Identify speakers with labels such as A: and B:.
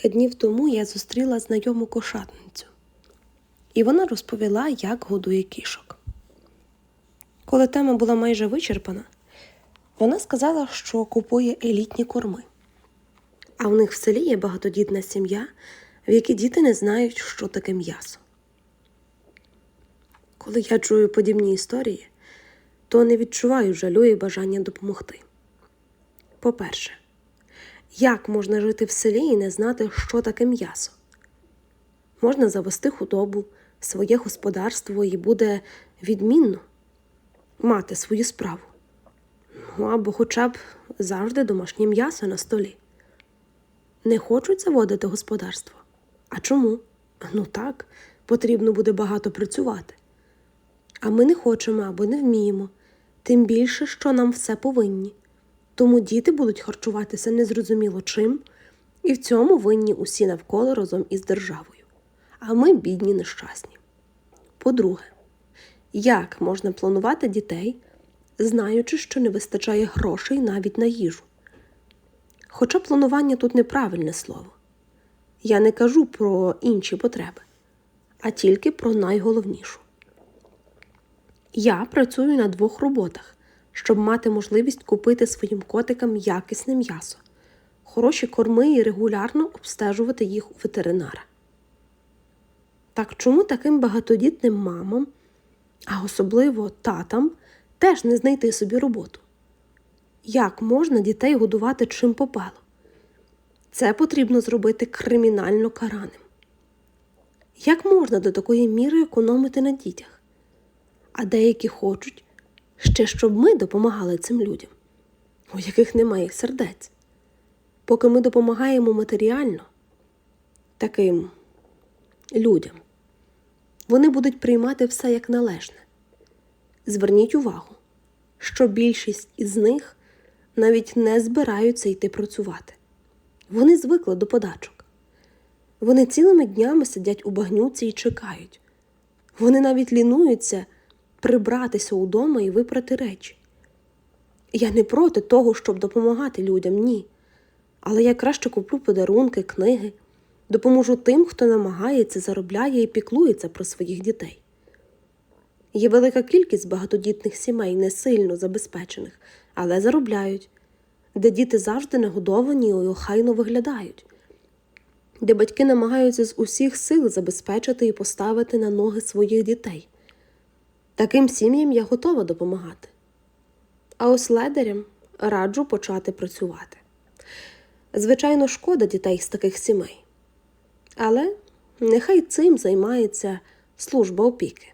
A: Кілька днів тому я зустріла знайому кошатницю, і вона розповіла, як годує кішок. Коли тема була майже вичерпана, вона сказала, що купує елітні корми. А в них в селі є багатодітна сім'я, в якій діти не знають, що таке м'ясо. Коли я чую подібні історії, то не відчуваю жалю і бажання допомогти. По-перше, як можна жити в селі і не знати, що таке м'ясо? Можна завести худобу, своє господарство і буде відмінно мати свою справу. Ну або хоча б завжди домашнє м'ясо на столі. Не хочуть заводити господарство. А чому? Ну так, потрібно буде багато працювати. А ми не хочемо або не вміємо, тим більше, що нам все повинні. Тому діти будуть харчуватися незрозуміло чим, і в цьому винні усі навколо разом із державою. А ми бідні нещасні. По-друге, як можна планувати дітей, знаючи, що не вистачає грошей навіть на їжу? Хоча планування тут неправильне слово. Я не кажу про інші потреби, а тільки про найголовнішу. Я працюю на двох роботах, щоб мати можливість купити своїм котикам якісне м'ясо, хороші корми і регулярно обстежувати їх у ветеринара. Так чому таким багатодітним мамам, а особливо татам, теж не знайти собі роботу? Як можна дітей годувати чим попало? Це потрібно зробити кримінально караним. Як можна до такої міри економити на дітях? А деякі хочуть ще, щоб ми допомагали цим людям, у яких немає сердець. Поки ми допомагаємо матеріально таким людям, вони будуть приймати все як належне. Зверніть увагу, що більшість із них навіть не збираються йти працювати. Вони звикли до подачок. Вони цілими днями сидять у багнюці і чекають. Вони навіть лінуються прибратися удома і випрати речі. Я не проти того, щоб допомагати людям, ні. Але я краще куплю подарунки, книги, допоможу тим, хто намагається, заробляє і піклується про своїх дітей. Є велика кількість багатодітних сімей, не сильно забезпечених, але заробляють, де діти завжди нагодовані і охайно виглядають, де батьки намагаються з усіх сил забезпечити і поставити на ноги своїх дітей. Таким сім'ям я готова допомагати. А ось ледарям раджу почати працювати. Звичайно, шкода дітей з таких сімей. Але нехай цим займається служба опіки.